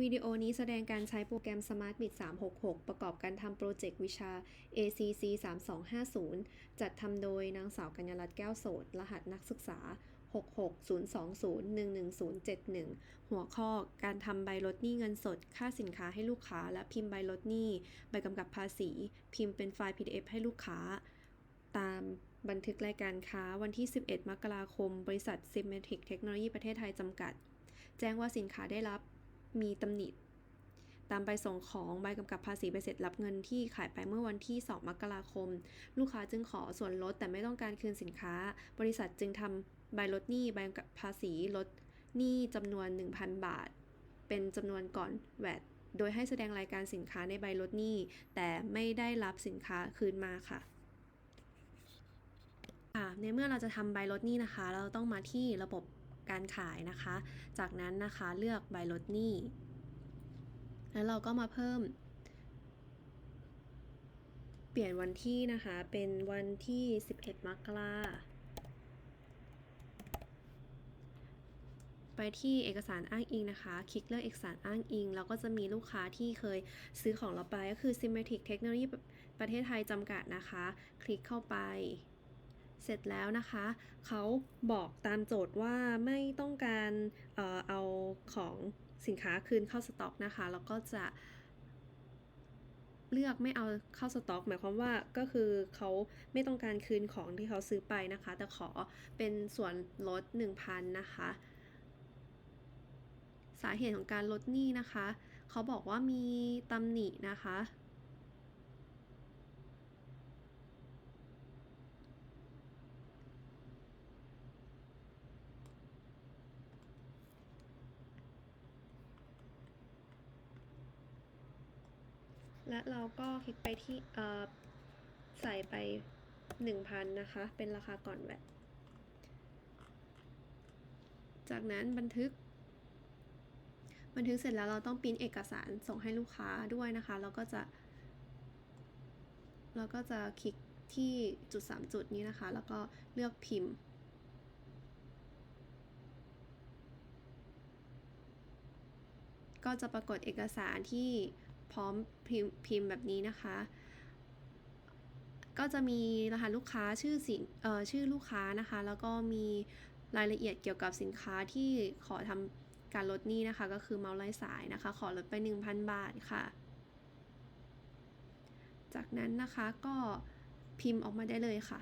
วิดีโอนี้แสดงการใช้โปรแกรม SmartBit 366 ประกอบการทำโปรเจกต์วิชา ACC 3250 จัดทำโดยนางสาวกัญญารัตน์แก้วโสด รหัสนักศึกษา 660201171 หัวข้อการทำใบลดหนี้เงินสด ค่าสินค้าให้ลูกค้า และพิมพ์ใบลดหนี้ ใบกำกับภาษี พิมพ์เป็นไฟล์ PDF ให้ลูกค้า ตามบันทึกรายการค้าวันที่ 11 มกราคม บริษัท Symmetric Technology ประเทศไทยจำกัด แจ้งว่าสินค้าได้รับ มีตำหนิตามใบส่งของใบกำกับภาษีใบเสร็จรับเงินที่ขายไปเมื่อวันที่ 2 มกราคม ลูกค้าจึงขอส่วนลดแต่ไม่ต้องการคืนสินค้า บริษัทจึงทำใบลดหนี้ใบกำกับภาษีลดหนี้จำนวน 1,000 บาท เป็นจำนวนก่อนแวดโดยให้แสดงรายการสินค้าในใบลดหนี้ แต่ไม่ได้รับสินค้าคืนมาค่ะค่ะในเมื่อเราจะทำใบลดหนี้นะคะ เราต้องมาที่ระบบ การขายนะคะ จากนั้นนะคะเลือกใบลดหนี้ แล้วเราก็มาเพิ่ม เปลี่ยนวันที่นะคะเป็นวันที่ 11 มกราไปที่เอกสารอ้างอิงนะคะ คลิกเลือกเอกสารอ้างอิงแล้วก็จะมีลูกค้าที่เคยซื้อของเราไปก็คือ Symmetric Technology ประเทศไทยจำกัดนะคะ คลิกเข้าไป เสร็จแล้วนะคะ เขาบอกตามโจทย์ว่าไม่ต้องการเออเอาของสินค้าคืนเข้าสต็อกนะคะ แล้วก็จะเลือกไม่เอาเข้าสต็อก หมายความว่าก็คือเขาไม่ต้องการคืนของที่เขาซื้อไปนะคะ แต่ขอเป็นส่วนลด 1,000 นะคะ สาเหตุของการลดหนี้นะคะ เขาบอกว่ามีตำหนินะคะ และเราก็คลิกไปที่ใส่ไป 1,000 นะคะ เป็นราคาก่อนแวดจากนั้นบันทึก บันทึกเสร็จแล้วเราต้องปริ้นเอกสารส่งให้ลูกค้าด้วยนะคะแล้วก็จะ เราก็จะคลิกที่จุด 3 จุดนี้นะคะ แล้วก็เลือกพิมพ์ก็จะปรากฏเอกสารที่ พร้อมพิมพ์พิมพ์แบบนี้นะคะ ก็จะมีรหัสลูกค้าชื่อสินเอ่อชื่อลูกค้านะคะ แล้วก็มีรายละเอียดเกี่ยวกับสินค้าที่ขอทำการลดหนี้นะคะ ก็คือเมาส์ไร้สายนะคะ ขอลดไป 1,000 บาทค่ะ จากนั้นนะคะก็พิมพ์ออกมาได้เลยค่ะ